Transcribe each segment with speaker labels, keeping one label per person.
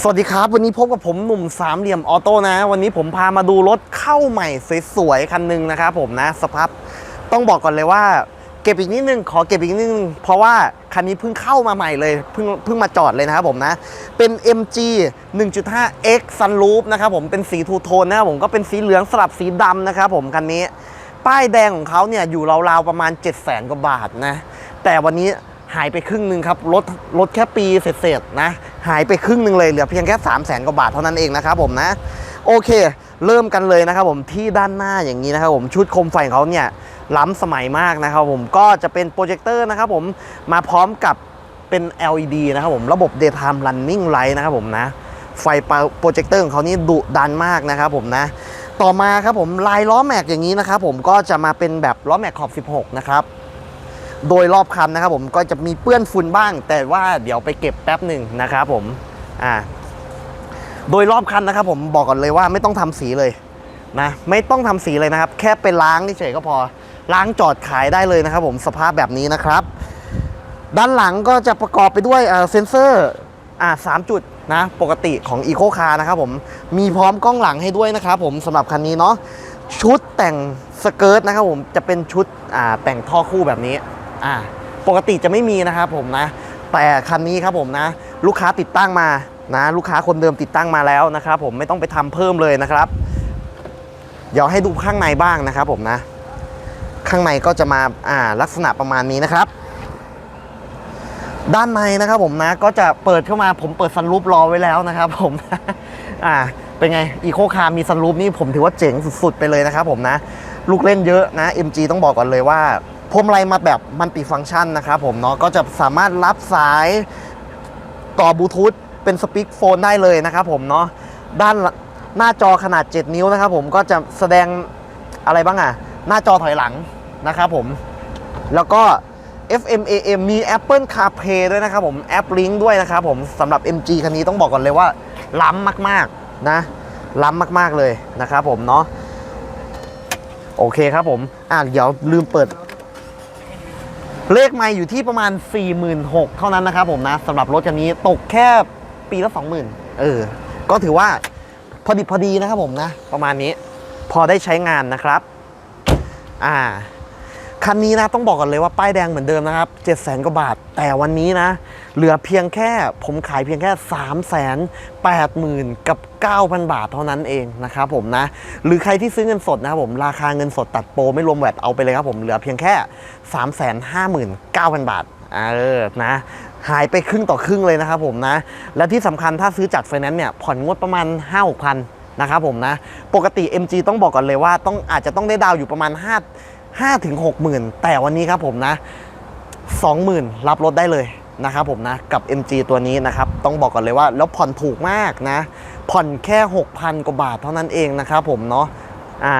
Speaker 1: สวัสดีครับ วันนี้พบกับผมหนุ่มสามเหลี่ยมออโต้นะ วันนี้ผมพามาดูรถเข้าใหม่สวยๆคันหนึ่งนะครับผมนะสภาพต้องบอกก่อนเลยว่า เก็บอีกนิดนึงขอเก็บอีกนิดนึง เพราะว่าคันนี้เพิ่งเข้ามาใหม่เลยเพิ่งเพิ่งมาจอดเลยนะครับผมนะ เป็น MG 1.5 X Sunroof นะครับผมเป็นสีทูโทนนะครับผมก็เป็นสีเหลืองสลับสีดำนะครับผมคันนี้ ป้ายแดงของเขาเนี่ยอยู่ราวๆประมาณ 7 0 0 0 0 0กว่าบาทนะแต่วันนี้ หายไปครึ่งหนึ่งครับลดลดแค่ปีเศษๆนะ หายไปครึ่งหนึ่งเลยเหลือเพียงแค่3 0 0 0 0 0กว่าบาทเท่านั้นเองนะครับผมนะ โอเค เริ่มกันเลยนะครับผมที่ด้านหน้าอย่างนี้นะครับผมชุดโคมไฟของเขาเนี่ยล้ำสมัยมากนะครับผมก็จะเป็นโปรเจคเตอร์นะครับผมมาพร้อมกับเป็น LED นะครับผมระบบ daytime running light นะครับผมนะไฟโปรเจคเตอร์ของเขานี่ดุดันมากนะครับผมนะ ต่อมาครับผมลายล้อแม็กอย่างนี้นะครับผมก็จะมาเป็นแบบล้อแม็กขอบ 16 นะครับ โดยรอบคันนะครับผมก็จะมีเปื้อนฝุ่นบ้าง แต่ว่าเดี๋ยวไปเก็บแป๊บหนึ่งนะครับผมอ่าโดยรอบคันนะครับผมบอกก่อนเลยว่าไม่ต้องทำสีเลยนะไม่ต้องทำสีเลยนะครับ แค่ไปล้างเฉยก็พอ ล้างจอดขายได้เลยนะครับ ผมสภาพแบบนี้นะครับ ด้านหลังก็จะประกอบไปด้วยเซนเซอร์อ่าสามจุดนะปกติของ e c o Car นะครับผมมีพร้อมกล้องหลังให้ด้วยนะครับผมสำหรับคันนี้เนาะชุดแต่งสเกิร์ตนะครับผมจะเป็นชุดแต่งท่อคู่แบบนี้ อ่าปกติจะไม่มีนะครับผมนะ แต่คันนี้ครับผมนะ ลูกค้าติดตั้งมานะลูกค้าคนเดิมติดตั้งมาแล้วนะครับผมไม่ต้องไปทำเพิ่มเลยนะครับ เดี๋ยวให้ดูข้างในบ้างนะครับผมนะ ข้างในก็จะมาอ่าลักษณะประมาณนี้นะครับ ด้านในนะครับผมนะก็จะเปิดเข้ามาผมเปิดซันรูปรอไว้แล้วนะครับผมอ่าเป็นไงอีโคคาร์มีซันรูปนี่ผมถือว่าเจ๋งสุดๆไปเลยนะครับผมนะ ลูกเล่นเยอะนะ MG ต้องบอกก่อนเลยว่า พวงมาลัยมาแบบมันติฟังก์ชันนะครับผมเนาะก็จะสามารถรับสายต่อบลูทูธเป็นสปีกโฟนได้เลยนะครับผมเนาะด้านหน้าจอขนาด 7 นิ้วนะครับผมก็จะแสดงอะไรบ้างอะหน้าจอถอยหลังนะครับผม แล้วก็ FM AM มี Apple CarPlay ด้วยนะครับผมแอป Link ด้วยนะครับผมสำหรับ MG คันนี้ต้องบอกก่อนเลยว่า ล้ำมากๆนะ ล้ำมากๆเลยนะครับผมเนาะโอเคครับผม อะเดี๋ยวลืมเปิด เลขไม่อยู่ที่ประมาณ 46,000เท่านั้นนะครับผมนะสำหรับรถคันนี้ตกแค่ปีละ 20,000 เออ ก็ถือว่าพอดีพอดีนะครับผมนะ ประมาณนี้พอได้ใช้งานนะครับ อ่า คันนี้นะต้องบอกก่อนเลยว่าป้ายแดงเหมือนเดิมนะครับ7 0 0 0 0 0กว่าบาท แต่วันนี้นะ เหลือเพียงแค่ผมขายเพียงแค่ 3 8 0 0 0 0 กับ 9,000 บาทเท่านั้นเองนะครับผมนะ หรือใครที่ซื้อเงินสดนะครับผมราคาเงินสดตัดโปรไม่รวมแวตเอาไปเลยครับผมเหลือเพียงแค่ 3 5 9 0 0 0 บาทเออนะหายไปครึ่งต่อครึ่งเลยนะครับผมนะ และที่สำคัญถ้าซื้อจัดไฟแนนซ์เนี่ยผ่อนงวดประมาณ 5 6 0 0 0นะครับผมนะ ปกติ MG ต้องบอกก่อนเลยว่าต้องอาจจะต้องได้ดาวอยู่ประมาณ 5 5 ถึง 60,000 แต่วันนี้ครับผมนะ 20,000 รับรถได้เลยนะครับผมนะกับ MG ตัวนี้นะครับ ต้องบอกก่อนเลยว่า แล้วผ่อนถูกมากนะ ผ่อนแค่ 6,000 กว่าบาทเท่านั้นเองนะครับผมเนาะอ่า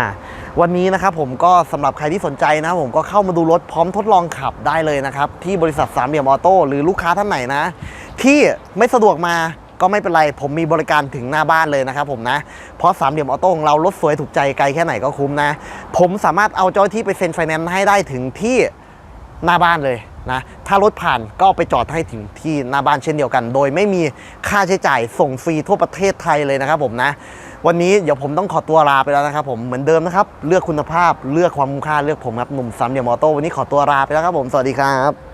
Speaker 1: วันนี้นะครับผมก็สำหรับใครที่สนใจนะผมก็เข้ามาดูรถพร้อมทดลองขับได้เลยนะครับ ที่บริษัทสามเหลี่ยมออโต้หรือลูกค้าท่านไหนนะ ที่ไม่สะดวกมา ก็ไม่เป็นไร ผมมีบริการถึงหน้าบ้านเลยนะครับผมนะ เพราะสามเหลี่ยมออโต้ของเรารถสวยถูกใจไกลแค่ไหนก็คุ้มนะ ผมสามารถเอาเจ้าที่ไปเซ็นไฟแนนซ์ให้ได้ถึงที่หน้าบ้านเลยนะ ถ้ารถผ่านก็ไปจอดให้ถึงที่หน้าบ้านเช่นเดียวกัน โดยไม่มีค่าใช้จ่ายส่งฟรีทั่วประเทศไทยเลยนะครับผมนะ วันนี้เดี๋ยวผมต้องขอตัวลาไปแล้วนะครับผม เหมือนเดิมนะครับ เลือกคุณภาพ เลือกความคุ้มค่า เลือกผมครับ หนุ่มสามเหลี่ยมออโต้ วันนี้ขอตัวลาไปแล้วครับผม สวัสดีครับ